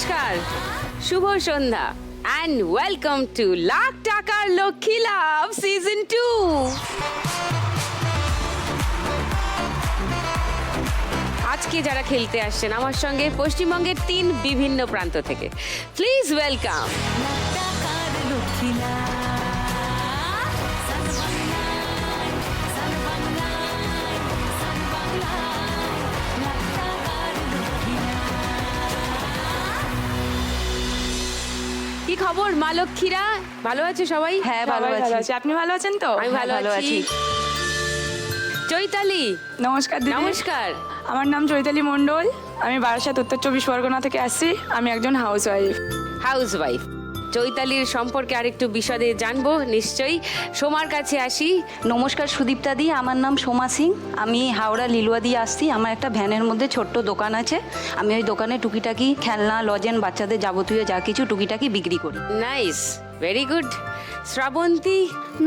নমস্কার। শুভ সন্ধ্যা। অ্যান্ড ওয়েলকাম টু লাখ টাকার লক্ষ্মী লাভ সিজন টু আজকে যারা খেলতে আসছেন, আমার সঙ্গে পশ্চিমবঙ্গের তিন বিভিন্ন প্রান্ত থেকে প্লিজ ওয়েলকাম খবর মা লক্ষ্মীরা? ভালো আছে সবাই? হ্যাঁ ভালো আছি। আছি। আপনি ভালো আছেন তো? আমি ভালো হ্যাঁ, ভালো আছি। আছি। চৈতালি। নমস্কার দিদি। নমস্কার। আমার নাম চৈতালি মণ্ডল। আমি বারাসাত উত্তর চব্বিশ পরগনা থেকে আসছি। আমি একজন হাউস ওয়াইফ হাউস ওয়াইফ চৈতালির সম্পর্কে আরেকটু বিশদে জানব নিশ্চয়ই। সোমার কাছে আসি। নমস্কার সুদীপ্তা দি আমার নাম সোমা সিং। আমি হাওড়া লিলুয়া দিয়ে আসছি। আমার একটা ভ্যানের মধ্যে ছোট্ট দোকান আছে। আমি ওই দোকানে টুকিটাকি খেলনা লজেন বাচ্চাদের যাবতীয় যা কিছু টুকিটাকি বিক্রি করি। Nice very good. শ্রাবন্তী?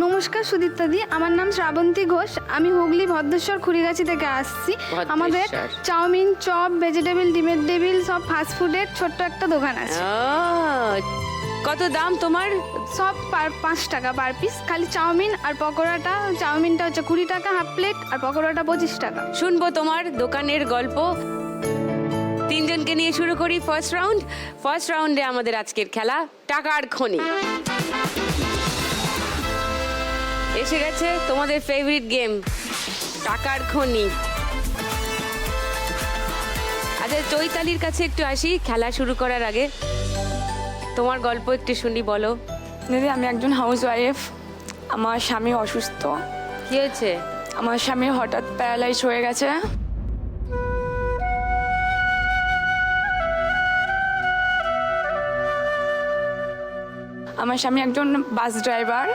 নমস্কার সুদীপ্তাদি আমার নাম শ্রাবন্তী ঘোষ। আমি হুগলি ভদ্রেশ্বর খুড়িগাছি থেকে আসছি। আমাদের চাউমিন চপ ভেজিটেবল ডিমের টেবিল সব ফাস্টফুডের ছোট্ট একটা দোকান আছে। কত দাম তোমার? সব পার পাঁচ টাকা পার পিস খালি চাউমিন আর পকোড়াটা, চাউমিনটা হচ্ছে কুড়ি টাকা হাফ প্লেট আর পকোড়াটা পঁচিশ টাকা। শুনব তোমার দোকানের গল্প। তিনজনকে নিয়ে শুরু করি ফার্স্ট রাউন্ড ফার্স্ট রাউন্ডে আমাদের আজকের খেলা, টাকার খনি। এসে গেছে তোমাদের ফেভারিট গেম টাকার খনি। আচ্ছা চৈতালির কাছে একটু আসি, খেলা শুরু করার আগে। তোমার গল্প একটু শুনি বলো। দিদি আমি একজন হাউস ওয়াইফ আমার স্বামী অসুস্থ। কি হয়েছে? আমার স্বামী হঠাৎ প্যারালাইজ হয়ে গেছে। আমার স্বামী একজন বাস ড্রাইভার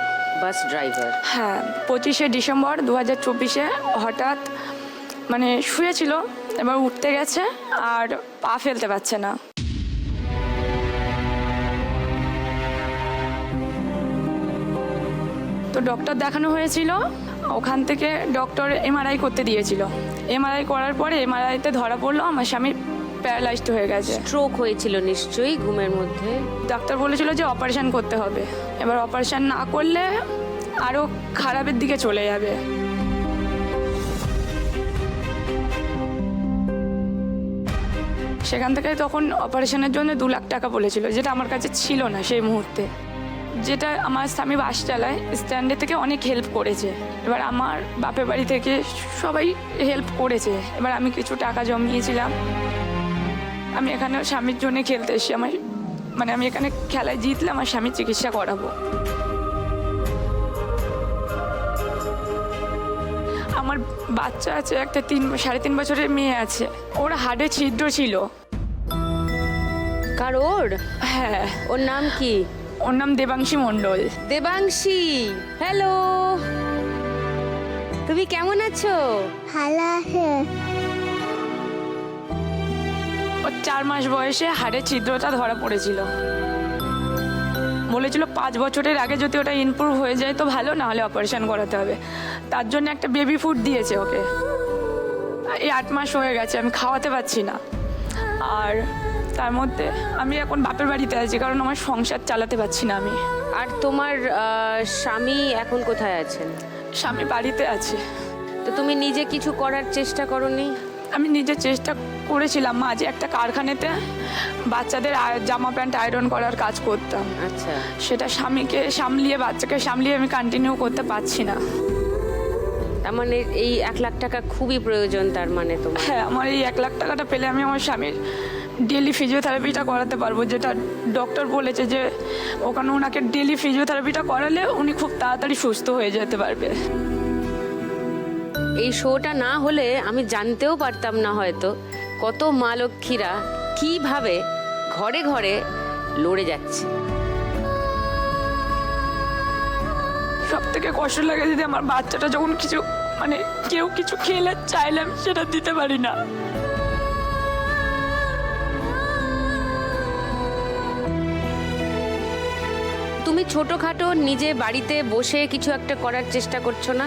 বাস ড্রাইভার হ্যাঁ পঁচিশে ডিসেম্বর দু হাজার চব্বিশে হঠাৎ মানে শুয়েছিল এবার উঠতে গেছে আর পা ফেলতে পারছে না। তো ডক্টর দেখানো হয়েছিল। ওখান থেকে ডক্টর এমআরআই করতে দিয়েছিল। এমআরআই করার পরে এমআরআইতে ধরা পড়ল আমার স্বামী প্যারালাইজড হয়ে গেছে। স্ট্রোক হয়েছিল নিশ্চয়ই ঘুমের মধ্যে। ডাক্তার বলেছিল যে অপারেশন করতে হবে। এবার অপারেশন না করলে আরও খারাপের দিকে চলে যাবে। সেখান থেকে তখন অপারেশনের জন্য দু লাখ টাকা বলেছিল যেটা আমার কাছে ছিল না সেই মুহূর্তে। যেটা আমার স্বামী বাস চালায় স্ট্যান্ডে থেকে অনেক হেল্প করেছে। এবার আমার বাপের বাড়ি থেকে সবাই হেল্প করেছে। এবার আমি কিছু টাকা জমিয়েছিলাম। আমি এখানে স্বামীর জন্য খেলতে এসেছি। আমার মানে আমি এখানে খেলায় জিতলে আমার স্বামীর চিকিৎসা করাবো। আমার বাচ্চা আছে একটা তিন সাড়ে তিন বছরের মেয়ে আছে। ওর হাড়ে ছিদ্র ছিল। কার ওর? হ্যাঁ। ওর নাম কি? ওর নাম দেবাংশী মণ্ডল। দেবাংশী হ্যালো তুমি কেমন আছো? ভালো আছে। ওর চার মাস বয়সে হাড়ের ছিদ্রটা ধরা পড়েছিল। বলেছিল পাঁচ বছরের আগে যদি ওটা ইমপ্রুভ হয়ে যায় তো ভালো না হলে অপারেশন করাতে হবে। তার জন্য একটা বেবি ফুড দিয়েছে ওকে। এই আট মাস হয়ে গেছে আমি খাওয়াতে পারছি না। আর তার মধ্যে আমি এখন বাপের বাড়িতে আছি কারণ আমার সংসার চালাতে পারছি না আমি। আর তোমার আহ, স্বামী এখন কোথায় আছেন? স্বামী বাড়িতে আছে। তো তুমি নিজে কিছু করার চেষ্টা করনি? আমি নিজে চেষ্টা করেছিলাম মাঝে একটা কারখানাতে বাচ্চাদের আয়- জামা প্যান্ট আয়রন করার কাজ করতাম। আচ্ছা। সেটা স্বামীকে সামলিয়ে বাচ্চাকে সামলিয়ে আমি কন্টিনিউ করতে পারছি না। তার মানে এই এক লাখ টাকা খুবই প্রয়োজন তার মানে তোমার। হ্যাঁ আমার এই এক লাখ টাকাটা পেলে আমি আমার স্বামীর ডেলি ফিজিওথেরাপিটা করাতে পারব। যেটা ডক্টর বলেছে যে ওখানে ওনাকে ডেলি ফিজিওথেরাপিটা করালে উনি খুব তাড়াতাড়ি সুস্থ হয়ে যেতে পারবে। এই শোটা না হলে আমি জানতেও পারতাম না হয়তো কত মা লক্ষ্মীরা কীভাবে ঘরে ঘরে লড়ে যাচ্ছে। সব থেকে কষ্ট লাগে যদি আমার বাচ্চাটা যখন কিছু মানে কেউ কিছু খেলে চাইলে আমি সেটা দিতে পারি না। ছোটখাটো নিজে বাড়িতে বসে কিছু একটা করার চেষ্টা করছ না?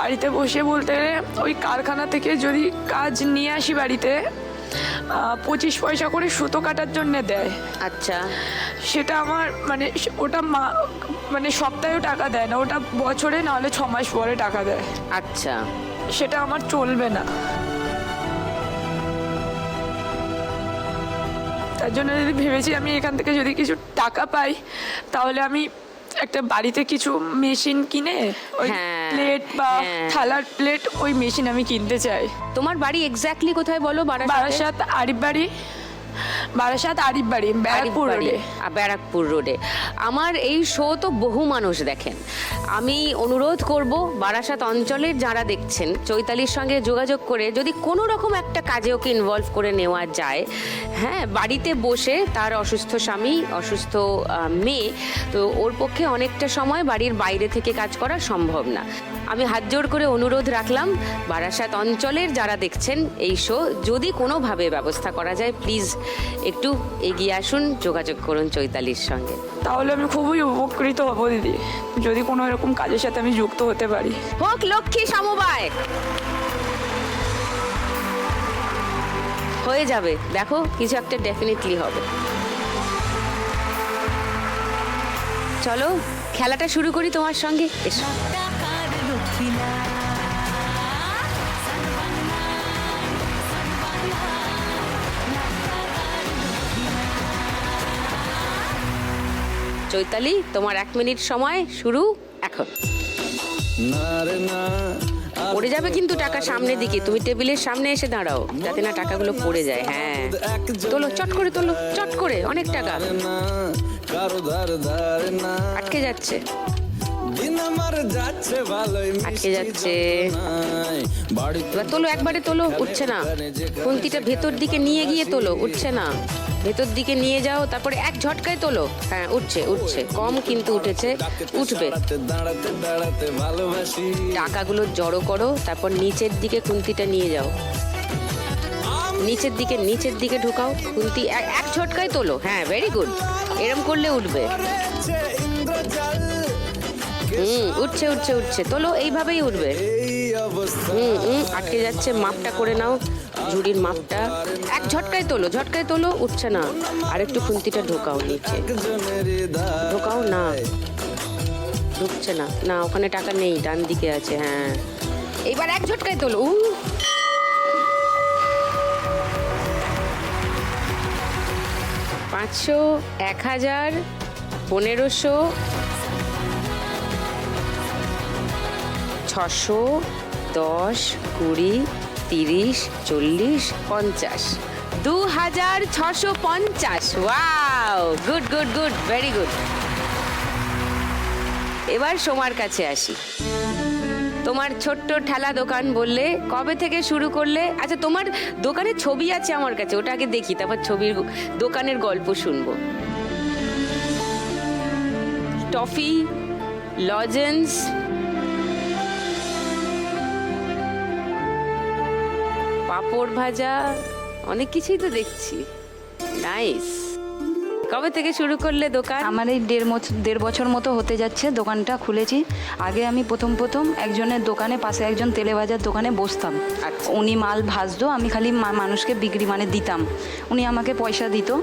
বাড়িতে বসে বলতে গেলে ওই কারখানা থেকে যদি কাজ নিয়ে আসি বাড়িতে পঁচিশ পয়সা করে সুতো কাটার জন্য দেয়। আচ্ছা। সেটা আমার মানে ওটা মা মানে সপ্তাহেও টাকা দেয় না ওটা বছরে নাহলে ছ মাস পরে টাকা দেয়। আচ্ছা। সেটা আমার চলবে না। তার জন্য যদি ভেবেছি আমি এখান থেকে যদি কিছু টাকা পাই তাহলে আমি একটা বাড়িতে কিছু মেশিন কিনে ওই হ্যাঁ, প্লেট বা হ্যাঁ। থালার প্লেট ওই মেশিন আমি কিনতে চাই তোমার বাড়ি এক্স্যাক্টলি কোথায় বলো বারাসাতে? বারাসাত আরিফ বাড়ি বারাসাত আরিফ বাড়ি ব্যারাকপুর রোডে। ব্যারাকপুর রোডে। আমার এই শো তো বহু মানুষ দেখেন। আমি অনুরোধ করব বারাসাত অঞ্চলের যারা দেখছেন চৈতালির সঙ্গে যোগাযোগ করে যদি কোনো রকম একটা কাজে ওকে ইনভলভ করে নেওয়া যায় হ্যাঁ বাড়িতে বসে তার অসুস্থ স্বামী অসুস্থ মেয়ে তো ওর পক্ষে অনেকটা সময় বাড়ির বাইরে থেকে কাজ করা সম্ভব না। আমি হাত জোড় করে অনুরোধ রাখলাম বারাসাত অঞ্চলের যারা দেখছেন এই শো যদি কোনোভাবে ব্যবস্থা করা যায় প্লিজ একটু এগিয়ে আসুন যোগাযোগ করুন চৈতালির সঙ্গে। তাহলে আমি খুবই উপকৃত হব দিদি। যদি কোনো এরকম কাজের সাথে আমি যুক্ত হতে পারি। হোক লক্ষ্মী সমবায়। হয়ে যাবে। দেখো কিছু একটা ডেফিনেটলি হবে। চলো খেলাটা শুরু করি তোমার সঙ্গে। এসো। চৈতালি, তোমার এক মিনিট সময়, শুরু এখন। পড়ে যাবে কিন্তু টাকা সামনের দিকে, তুমি টেবিলের সামনে এসে দাঁড়াও, যাতে না টাকাগুলো পড়ে যায় হ্যাঁ। তোলো, চট করে তোলো, চট করে, অনেক টাকা। আটকে যাচ্ছে। দিন আমার যাচ্ছে ভালোই আটকে যাচ্ছে। এবার তোলো একবারে তোলো উঠছে না। খুন্তিটা ভেতর দিকে নিয়ে গিয়ে তোলো উঠছে না। ভেতর দিকে নিয়ে যাও তারপরে এক ঝটকায় তোলো। হ্যাঁ উঠছে উঠছে। কম কিন্তু উঠেছে উঠবে। টাকাগুলো জড়ো করো তারপর নিচের দিকে খুন্তিটা নিয়ে যাও। নিচের দিকে নিচের দিকে ঢুকাও খুন্তি এক- ঝটকায় তোলো। হ্যাঁ ভেরি গুড এরম করলে উঠবে। হুম, উঠছে উঠছে উঠছে। তোলো, এইভাবেই উঠবে। হুম হুম, আটকে যাচ্ছে, মাপটা করে নাও, ঝুড়ির মাপটা। এক ঝটকায় তোলো ঝটকায় তোলো, উঠছে না। আর একটু খুন্তিটা ঢোকাও নিচে। ঢোকাও না। ঢুকছে না। না, ওখানে টাকা নেই, ডান দিকে আছে হ্যাঁ। এইবার এক ঝটকায় তোলো উ পাঁচশো, এক হাজার, পনেরোশো ছশো দশ, কুড়ি, তিরিশ, চল্লিশ, পঞ্চাশ। দু হাজার ছশো পঞ্চাশ। Wow good good good very good এবার সোমার কাছে আসি। তোমার ছোট্ট ঠেলা দোকান বললে কবে থেকে শুরু করলে? আচ্ছা তোমার দোকানের ছবি আছে আমার কাছে, ওটা আগে দেখি, তারপর ছবির দোকানের গল্প শুনব। টফি লজেন্স পাঁপড় ভাজা অনেক কিছুই তো দেখছি। নাইস কবে থেকে শুরু করলে দোকান? আমার এই দেড় বছর দেড় বছর মতো হতে যাচ্ছে দোকানটা খুলেছি। আগে আমি প্রথম প্রথম একজনের দোকানে পাশে একজন তেলে ভাজার দোকানে বসতাম। আচ্ছা। উনি মাল ভাজতো আমি খালি মা- মানুষকে বিক্রি মানে দিতাম। উনি আমাকে পয়সা দিত।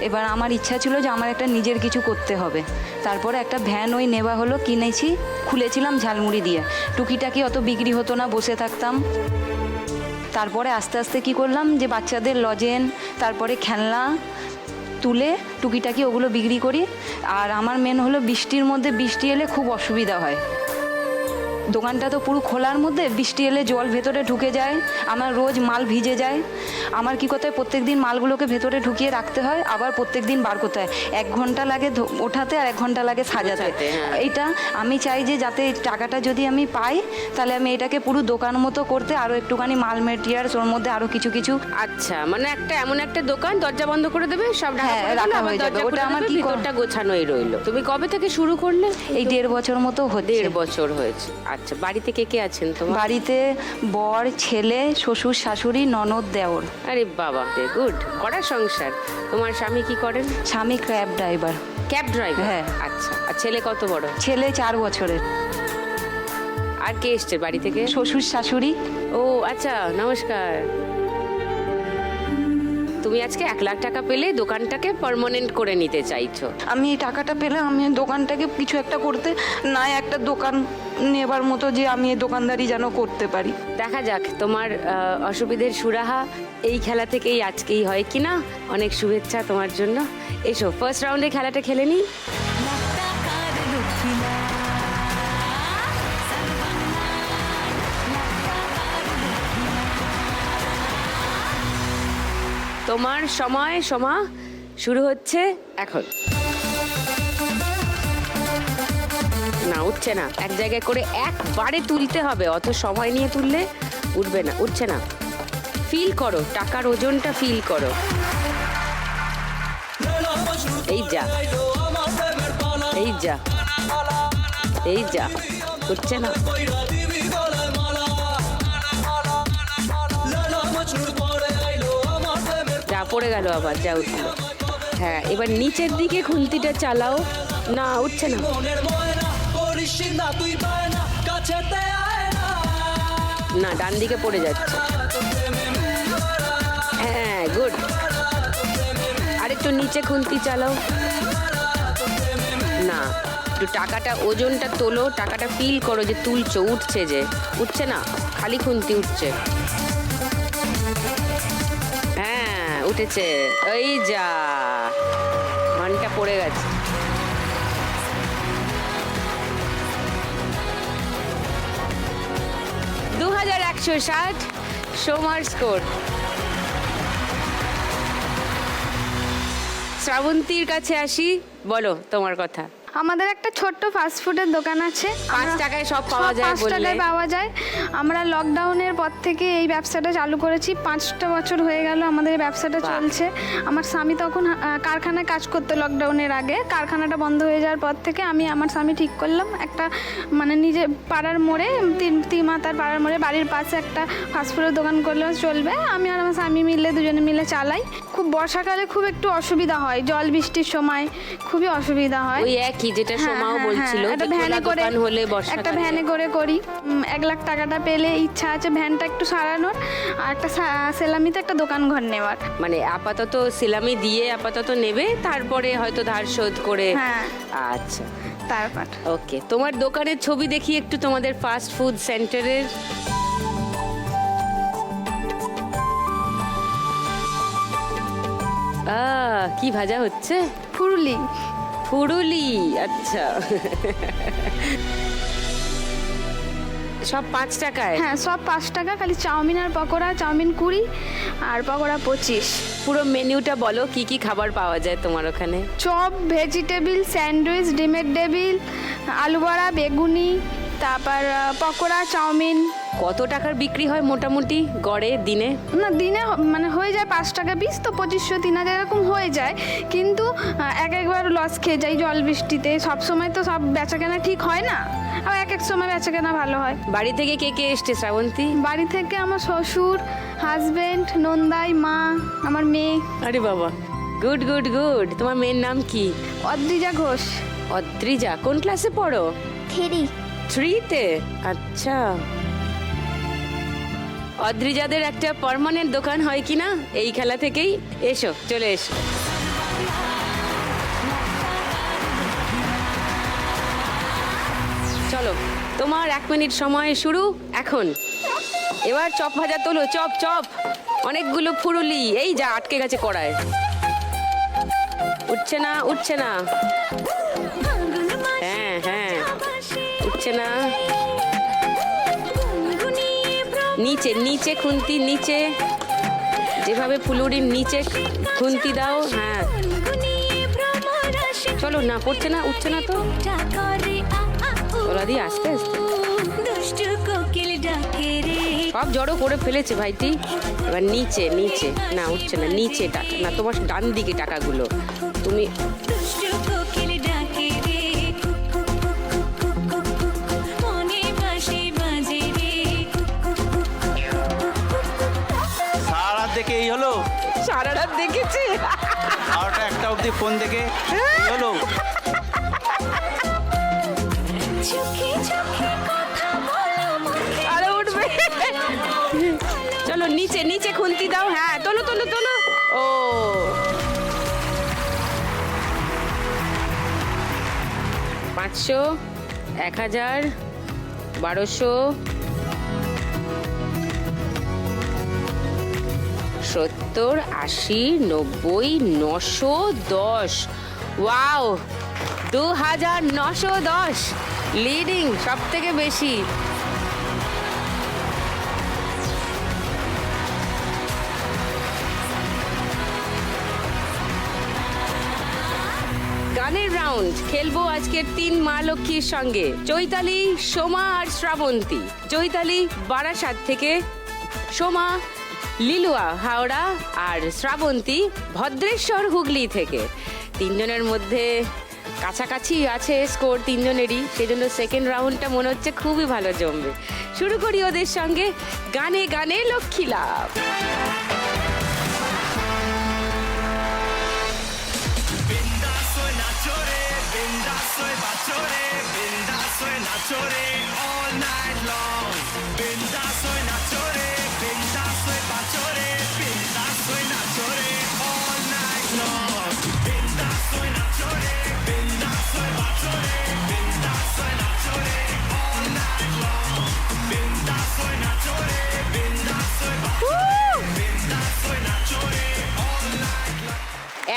এবার আমার ইচ্ছা ছিল যে আমার একটা নিজের কিছু করতে হবে। তারপরে একটা ভ্যান ওই নেওয়া হলো কিনেছি খুলেছিলাম ঝালমুড়ি দিয়ে। টুকিটাকি অত বিক্রি হতো না বসে থাকতাম। তারপরে আস্তে আস্তে কি করলাম যে বাচ্চাদের লজেন, তারপরে খেলনা তুলে টুকিটাকি ওগুলো বিক্রি করি। আর আমার মেন হলো বৃষ্টির মধ্যে বৃষ্টি এলে খুব অসুবিধা হয়। দোকানটা তো পুরো খোলার মধ্যে বৃষ্টি এলে জল ভেতরে ঢুকে যায় আমার রোজ মাল ভিজে যায়। আমার কি করতে হয় প্রত্যেক দিন মালগুলোকে ভেতরে ঢুকিয়ে রাখতে হয় আবার প্রত্যেক দিন বার করতে হয়। এক ঘণ্টা লাগে ওঠাতে আর এক ঘণ্টা লাগে সাজাতে। হ্যাঁ। আমি চাই যে যাতে টাকাটা যদি আমি পাই তাহলে আমি এটাকে পুরো দোকান মতো করতে আরও একটুখানি মাল মেটেরিয়ালস ওর মধ্যে আরও কিছু কিছু আচ্ছা মানে একটা এমন একটা দোকান দরজা বন্ধ করে দেবে সব হ্যাঁ, রাখা হয়ে যাবে। ওটা খুলে আমার কি গোছানোই রইল। তুমি কবে থেকে শুরু করলে? এই দেড় বছর মতো দেড় বছর হয়েছে। আচ্ছা বাড়িতে কে কে আছেন তোমার? বাড়িতে বর ছেলে শ্বশুর শাশুড়ি ননদ দেওর। আরে বাবা রে গুড। কড়া সংসার। তোমার স্বামী কি করেন? স্বামী ক্যাব ড্রাইভার। Cab driver? হ্যাঁ। আচ্ছা আর ছেলে কত বড়? ছেলে চার বছরের। আর কে এসছে বাড়ি থেকে? শ্বশুর শাশুড়ি। ও আচ্ছা নমস্কার। তুমি আজকে এক লাখ টাকা পেলে দোকানটাকে পারমানেন্ট করে নিতে চাইছো। আমি এই টাকাটা পেলে আমি দোকানটাকে কিছু একটা করতে না একটা দোকান নেবার মতো যে আমি এই দোকানদারি যেন করতে পারি। দেখা যাক তোমার আহ, অসুবিধের সুরাহা এই খেলা থেকেই আজকেই হয় কিনা? অনেক শুভেচ্ছা তোমার জন্য। এসো ফার্স্ট রাউন্ডে খেলাটা খেলে নিই। তোমার সময়, সমা, শুরু হচ্ছে এখন। না, উঠছে না। এক জায়গায় করে একবারে তুলতে হবে অত সময় নিয়ে তুললে উঠবে না, উঠছে না। ফিল করো, টাকার ওজনটা ফিল করো। এই যা এই যা এই যা, উঠছে না। পড়ে গেল আবার, যা উঠল। হ্যাঁ এবার নিচের দিকে খুন্তিটা চালাও। না, উঠছে না। না, ডান দিকে পড়ে যাচ্ছে। হ্যাঁ গুড। আরেকটু নিচে খুন্তি চালাও। না, একটু টাকাটা, ওজনটা তোলো, টাকাটা ফিল করো যে তুলছো, উঠছে যে। উঠছে না, খালি খুন্তি উঠছে। উঠেছে এই যা, মানটা পড়ে গেছে। দু হাজার একশো ষাট সোমার স্কোর। শ্রাবন্তীর কাছে আসি, বলো তোমার কথা। আমাদের একটা ছোট্ট ফাস্ট ফুডের দোকান আছে। পাঁচ টাকায় সব পাওয়া যায় পাঁচ টাকায় পাওয়া যায়। আমরা লকডাউনের পর থেকে এই ব্যবসাটা চালু করেছি। পাঁচটা বছর হয়ে গেল আমাদের এই ব্যবসাটা চলছে। আমার স্বামী তখন কারখানায় কাজ করতো লকডাউনের আগে। কারখানাটা বন্ধ হয়ে যাওয়ার পর থেকে আমি আমার স্বামী ঠিক করলাম। একটা মানে নিজে পাড়ার মোড়ে তিন তিমাতার পাড়ার মোড়ে বাড়ির পাশে একটা ফাস্টফুডের দোকান করলেও চলবে। আমি আর আমার স্বামী মিলে দুজনে মিলে চালাই। খুব বর্ষাকালে খুব একটু অসুবিধা হয়। জল বৃষ্টির সময় খুবই অসুবিধা হয়। ওই একই যেটা হ্যাঁ, সোমাও হ্যাঁ, বলছিল হ্যাঁ, একটা ভ্যানে করে হলে একটা ভ্যানে করে করি। এক লাখ টাকাটা পেলে ইচ্ছা আছে ভ্যানটা একটু সারানোর আর একটা সেলামিতে একটা দোকান ঘর নেওয়ার। মানে আপাতত সিলামি দিয়ে আপাতত নেবে তারপরে হয়তো ধার শোধ করে হ্যাঁ। আচ্ছা। তারপর। ওকে তোমার দোকানের ছবি দেখি একটু তোমাদের ফাস্ট ফুড সেন্টারের কি ভাজা হচ্ছে? ফুরুলি। ফুরুলি আচ্ছা। সব পাঁচ টাকায়? হ্যাঁ সব পাঁচ টাকা খালি চাউমিন আর পকোড়া চাউমিন কুড়ি আর পকোড়া পঁচিশ। পুরো মেনুটা বলো কি কি খাবার পাওয়া যায় তোমার ওখানে? চপ ভেজিটেবিল স্যান্ডউইচ ডিমের টেবিল আলু বড়া বেগুনি তারপর পকোড়া চাউমিন। কত টাকার বিক্রি হয় মোটামুটি গড়ে দিনে? না দিনে মানে হয়ে যায় পাঁচ টাকা পিস তো পঁচিশশো তিন হাজার এরকম হয়ে যায়। কিন্তু এক একবার লস খেয়ে যাই জল বৃষ্টিতে। সব সময় তো সব বেচা কেনা ঠিক হয় না। আর এক এক সময় বেচা কেনা ভালো হয়। বাড়ি থেকে কে কে এসছে শ্রাবন্তী? বাড়ি থেকে আমার শ্বশুর হাজবেন্ড নন্দাই মা আমার মেয়ে। আরে বাবা গুড গুড গুড তোমার মেয়ের নাম কি? অদ্রিজা ঘোষ। অদ্রিজা কোন ক্লাসে পড়ো? থ্রি। থ্রিতে আচ্ছা। অদ্রিজাদের একটা পার্মানেন্ট দোকান হয় কি না এই খেলা থেকেই এসো, চলে এসো। চলো, তোমার এক মিনিট সময় শুরু এখন। এবার চপ ভাজা তোলো, চপ চপ। অনেকগুলো ফুরুলি, এই যা আটকে গেছে কড়ায়। উঠছে না উঠছে না। উঠছে না। নিচে নিচে খুন্তি, নিচে। যেভাবে ফুলুরির নিচে খুন্তি দাও হ্যাঁ। চলো না, পড়ছে না, উঠছে না তো। আস্তে আস্তে। সব জড়ো করে ফেলেছে ভাইটি। এবার নিচে নিচে। না, উঠছে না, নিচে টাকা। না, তোমার ডান দিকে টাকাগুলো। তুমি একটা ফোন হলো আরে উঠবে। চলো নিচে নিচে খুন্তি দাও। হ্যাঁ তোলো তোলো তোলো। ও। পাঁচশো এক হাজার বারোশো সত্তর, আশি, নব্বই, নশো দশ। ওয়াও, দু হাজার নশো দশ। লিডিং সব থেকে বেশি। গানের রাউন্ড, খেলব আজকের তিন মা লক্ষ্মীর সঙ্গে। চৈতালি, সোমা আর শ্রাবন্তী। চৈতালি, বারাসাত থেকে সোমা লিলুয়া, হাওড়া আর শ্রাবন্তী ভদ্রেশ্বর হুগলি থেকে। তিনজনের মধ্যে কাছাকাছি আছে স্কোর তিনজনেরই সেই জন্য সেকেন্ড রাউন্ডটা মনে হচ্ছে খুবই ভালো জমবে। শুরু করি ওদের সঙ্গে গানে গানে লক্ষ্মী লাভ।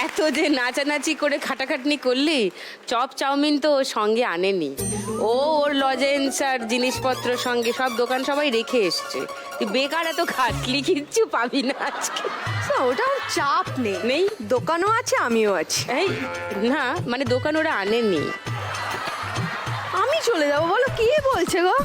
এত যে নাচানাচি করে খাটাখাটনি করলি চপ চাউমিন তো ওর সঙ্গে আনেনি। ও ওর লজেন্স আর জিনিসপত্র সঙ্গে সব দোকান সবাই রেখে এসছে। তুই বেকার এত খাটলি কিচ্ছু পাবি না আজকে। ওটা ওর চাপ নেই। নেই? দোকানও আছে আমিও আছি। এই না মানে দোকান ওরা আনেনি। আমি চলে যাব বলো কি বলছে গো?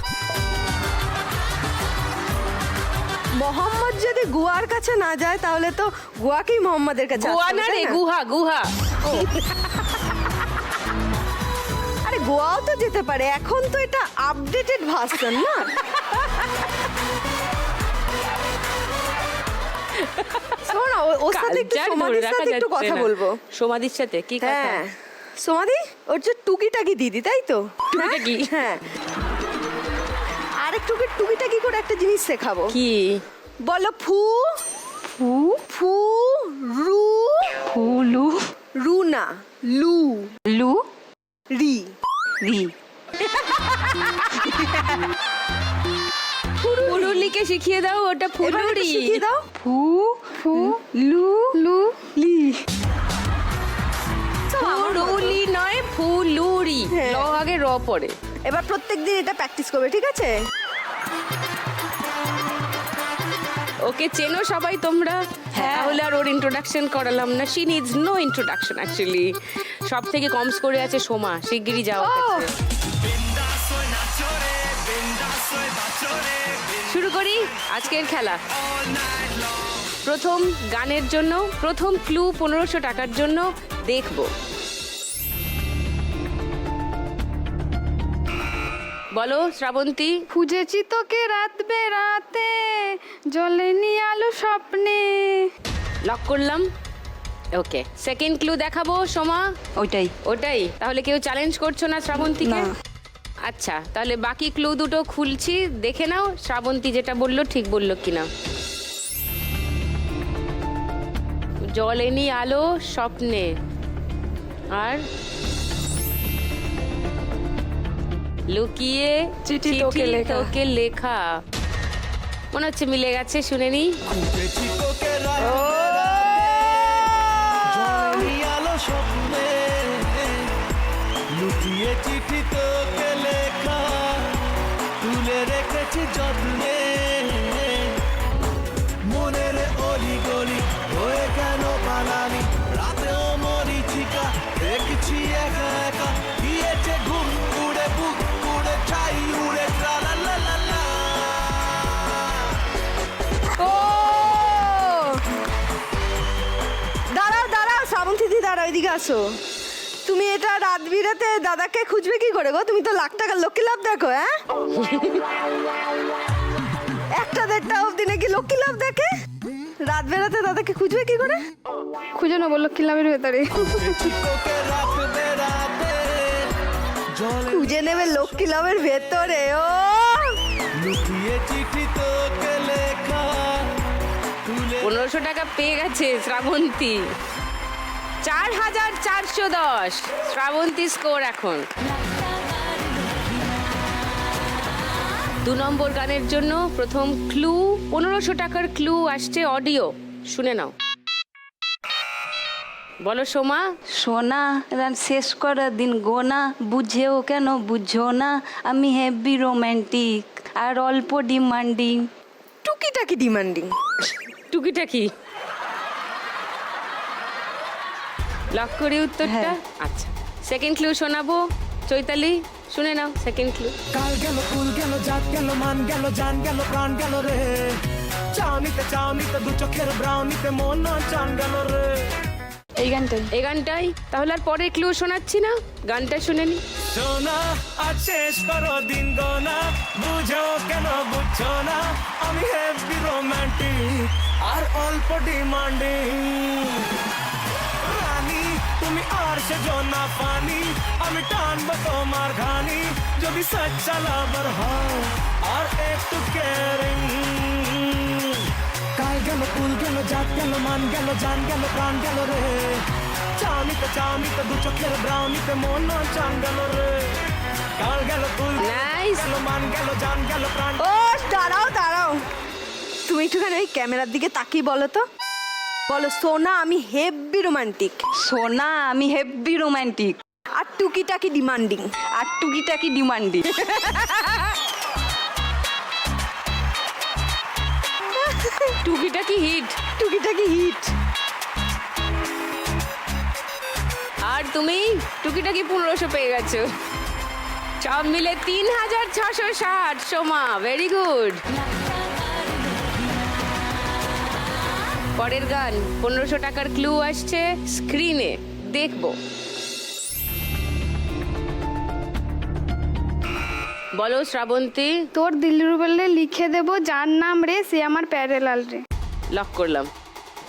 মোহাম্মদ যদি গুয়ার কাছে না যায় তাহলে তো গুয়াকেই মোহাম্মদের কাছে? গোয়া না রে গুহা গুহা। আরে গোয়াও তো যেতে পারে। এখন তো এটা আপডেটেড ভার্সন না? শোনো ওর সাথে একটু সমাধির সাথে একটু কথা বলব। সমাধির সাথে কি কথা? হ্যাঁ। সমাধি? ওর যে টুকিটাকি দিদি তাই তো? টুকিটাকি? হ্যাঁ। আরেক টুকি টুকিটাকি করে একটা জিনিস শেখাবো। কি? বলো ফু। ফু? ফু রু। ফুলু রু না লু। লু? রি। রি। ফুরুলিকে শিখিয়ে দাও ওটা একটু শিখিয়ে দাও। ফু ফু লু লু লি। ফুরুলি নয় ফুলুরি। হ্যাঁ। ল আগে র পড়ে এবার প্রত্যেকদিন এটা প্র্যাকটিস করবে ঠিক আছে? ওকে চেনো সবাই তোমরা? তাহলে আর ওর ইন্ট্রোডাকশন করালাম না। She needs no introduction actually সব থেকে কম স্কোরে আছে সোমা। শিগগিরই যাও শুরু করি আজকের খেলা। প্রথম গানের জন্য প্রথম ক্লু পনেরোশো টাকার জন্য দেখব। বলো শ্রাবন্তী। খুঁজেছি তোকে রাত বেরাতে জ্বলেনি আলো স্বপ্নে। লক করলাম। ওকে সেকেন্ড ক্লু দেখাবো সোমা? ওইটাই। ওটাই? তাহলে কেউ চ্যালেঞ্জ করছ না শ্রাবন্তীকে? না। আচ্ছা তাহলে বাকি ক্লু দুটো খুলছি দেখে নাও শ্রাবন্তী যেটা বলল ঠিক বলল কিনা। জলেনি আলো স্বপ্নে। আর লুকিয়ে চিঠি তোকে লেখা। তোকে লেখা। মনে হচ্ছে মিলে গেছে শুনে নি? লুকিয়ে চিঠি তোকে লেখা তুলে রেখেছি যত্নে। শ্রাবন্তী দি দাঁড়াও এদিকে আসো। তুমি এটা রাত বিরাতে দাদাকে খুঁজবে কি করে গো? তুমি তো লাখ টাকার লক্ষ্মী লাভ দেখো হ্যাঁ? একটা দেড়টা অবধি নাকি লক্ষ্মী লাভ দেখে? রাত বেরাতে দাদাকে খুঁজবে কি করে? খুঁজে নেব লক্ষ্মী লাভের ভেতরে। খুঁজে নেবে লক্ষ্মী লাভের ভেতরে ও! পনেরোশো টাকা পেয়ে গেছে শ্রাবন্তী। চার হাজার চারশো দশ। শ্রাবন্তী স্কোর এখন। দু নম্বর গানের জন্য প্রথম ক্লু পনেরোশো টাকার ক্লু আসছে অডিও। শুনে নাও। বলো সোমা। সোনা রান শেষ করার দিন গোনা বুঝেও কেন বুঝো না? আমি হেভি রোম্যান্টিক আর অল্প ডিমান্ডিং টুকিটাকি ডিমান্ডিং টুকিটাকি। লক করি উত্তরটা? হ্যাঁ। আচ্ছা। সেকেন্ড ক্লু শোনাবো। চৈতালি শুনে নাও সেকেন্ড ক্লু কাল গেল ফুল গেল জাত গেল মান গেল জান গেল প্রাণ গেল রে। চাউনিতে চাউনিতে দু চোখের ব্রাউনিতে মন চান গেল রে। এই গানটাই। এই গানটাই? তাহলে আর পরে ক্লু শোনাচ্ছি না? গানটা শুনে নি। সোনা আজ শেষ করো দিন গোনা। বুঝো কেন বুঝছ না? আমি হেভি রোমান্টিক আর অল্প ডিমান্ডিং তুমি আর সে না পানি আমি টানবো তোমার ঘানি যদি সচ্চা লাভার হও আর একটু কেয়ারিং কাল গেল কুল গেল জাত গেল মান গেল জান গেল প্রাণ গেল রে। চাউনিতে চাউনিতে দু চোখের ব্রাউনিতে মন চান গেল রে। কাল গেল কুল. গেল মান গেল জান গেল প্রাণ ও দাঁড়াও দাঁড়াও। তুমি একটুখানি ওই ক্যামেরার দিকে তাকিয়ে বলো তো। বলো সোনা আমি হেভি রোমান্টিক সোনা আমি হেভি রোমান্টিক আর টুকিটাকি ডিমান্ডিং আর টুকিটাকি ডিমান্ডিং টুকিটাকি হিট টুকিটাকি হিট আর তুমি টুকিটাকি পনেরোশো পেয়ে গেছো। সব মিলে তিন হাজার ছশো ষাট সোমা ভেরি গুড পরের গান পনেরোশো টাকার ক্লু আসছে স্ক্রিনে দেখব। বলো শ্রাবন্তী। তোর দিলরুবেলে লিখে দেবো যার নাম রে সে আমার প্যারেলাল রে। লক করলাম।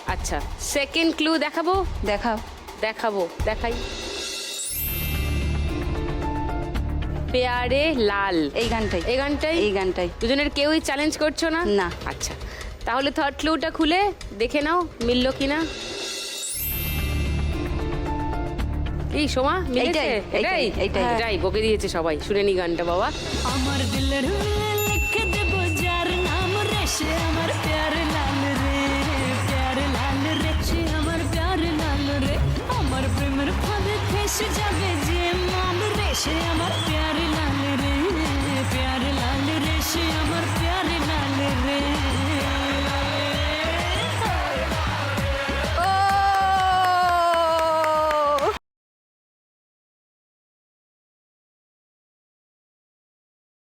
আচ্ছা সেকেন্ড ক্লু দেখাবো? দেখাও। দেখাবো দেখাই। পেয়ারে লাল। এই গানটাই। এই গানটাই? এই গানটাই। দুজনের কেউই চ্যালেঞ্জ করছ না? না। আচ্ছা। তাহলে থার্ড ক্লুটা খুলে দেখে নাও মিলল কিনা। এই সোমা মিলেছে? এটাই? এটাই এটাই হ্যাঁ, বকে দিয়েছে সবাই। শুনে নি গানটা বাবা। আমার দিলের আমার প্রেমের ফাঁদে ফেসে যাবে যে মান রে সে আমার